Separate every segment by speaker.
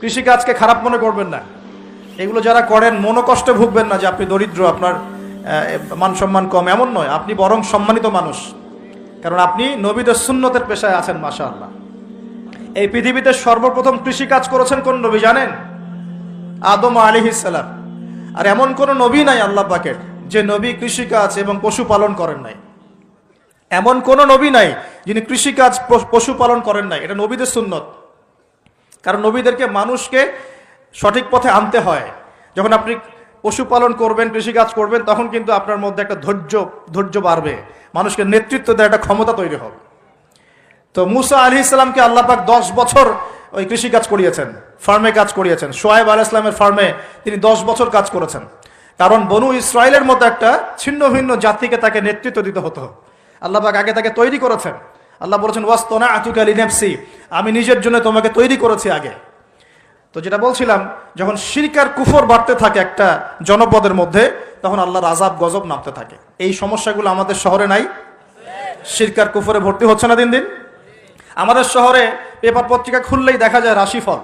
Speaker 1: কৃষিকাজকে খারাপ মনে করবেন না। এগুলো যারা করেন, মনোকষ্টে ভুগবেন না যে আপনি দরিদ্র, আপনার মান সম্মান কম। এমন নয়, আপনি বরং সম্মানিত মানুষ। কারণ আপনি নবীদের সুন্নতের পেশায় আছেন মাশা আল্লাহ এই পৃথিবীতে সর্বপ্রথম কৃষিকাজ করেছেন কোন নবী জানেন? আদম আলী ইসালাম আর এমন কোন নবী নাই আল্লাহ পাকের, যে নবী কৃষিকাজ এবং পশুপালন করেন নাই। এমন কোন নবী নাই যিনি কৃষিকাজ পশুপালন করেন নাই। এটা নবীদের সুন্নত। কারণ নবীদেরকে মানুষকে সঠিক পথে আনতে হয়। যখন আপনি পশুপালন করবেন, কৃষিকাজ করবেন, তখন কিন্তু আপনার মধ্যে একটা ধৈর্য ধৈর্য বাড়বে। মানুষকে নেতৃত্ব দেওয়ার একটা ক্ষমতা তৈরি হবে। তো মুসা আলি ইসলামকে আল্লাহ পাক দশ বছর ওই কৃষিকাজ করিয়েছেন, ফার্মে কাজ করিয়েছেন। সোয়েব আল ইসলামের ফার্মে তিনি দশ বছর কাজ করেছেন। কারণ বনু ইসরায়েলের মতো একটা ছিন্ন ভিন্ন জাতিকে তাকে নেতৃত্ব দিতে হতো। আল্লাহ পাক আগে তাকে তৈরি করেছেন। আল্লাহ বলেছেন ওয়াস্তনা আতুক আলী নেপসি আমি নিজের জন্য তোমাকে তৈরি করেছি আগে। তো যেটা বলছিলাম, যখন শিরকার কুফর বাড়তে থাকে একটা জনপদের মধ্যে, তখন আল্লাহর আজাব গজব নামতে থাকে। এই সমস্যাগুলো আমাদের শহরে নাই। শিরকার কুফরে ভর্তি হচ্ছে না দিন দিন। আমাদের শহরে পেপার পত্রিকা খুললেই দেখা যায় রাশিফল।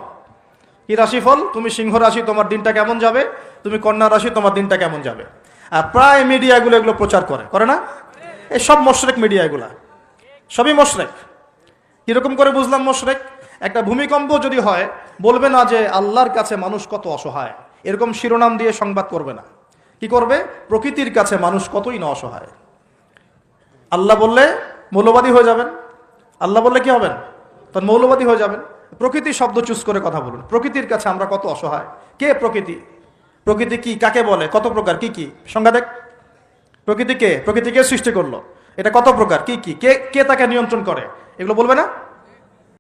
Speaker 1: কি রাশিফল? তুমি সিংহ রাশি, তোমার দিনটা কেমন যাবে? তুমি কন্যা রাশি, তোমার দিনটা কেমন যাবে? আর প্রায় মিডিয়াগুলো এগুলো প্রচার করে। করে না? এই সব মশরেক মিডিয়া এগুলা। সবই মশরেক। কীরকম করে বুঝলাম মশরেক? একটা ভূমিকম্প যদি হয়, বলবে না যে আল্লাহর কাছে মানুষ কত অসহায়। এরকম শিরোনাম দিয়ে সংবাদ করবে না। কি করবে? প্রকৃতির কাছে মানুষ কতই না অসহায়। আল্লাহ বললে মৌলবাদী হয়ে যাবেন। আল্লাহ বললে কি হবেন? তখন মৌলবাদী হয়ে যাবেন। প্রকৃতি শব্দ চুজ করে কথা বলুন। প্রকৃতির কাছে আমরা কত অসহায়? কে প্রকৃতি? প্রকৃতি কি কাকে বলে? কত প্রকার? কি কি? সংজ্ঞা দেখ। প্রকৃতি কে? প্রকৃতি কে সৃষ্টি করল? এটা কত প্রকার? কি কি? কে কে তাকে নিয়ন্ত্রণ করে? এগুলো বলবে না?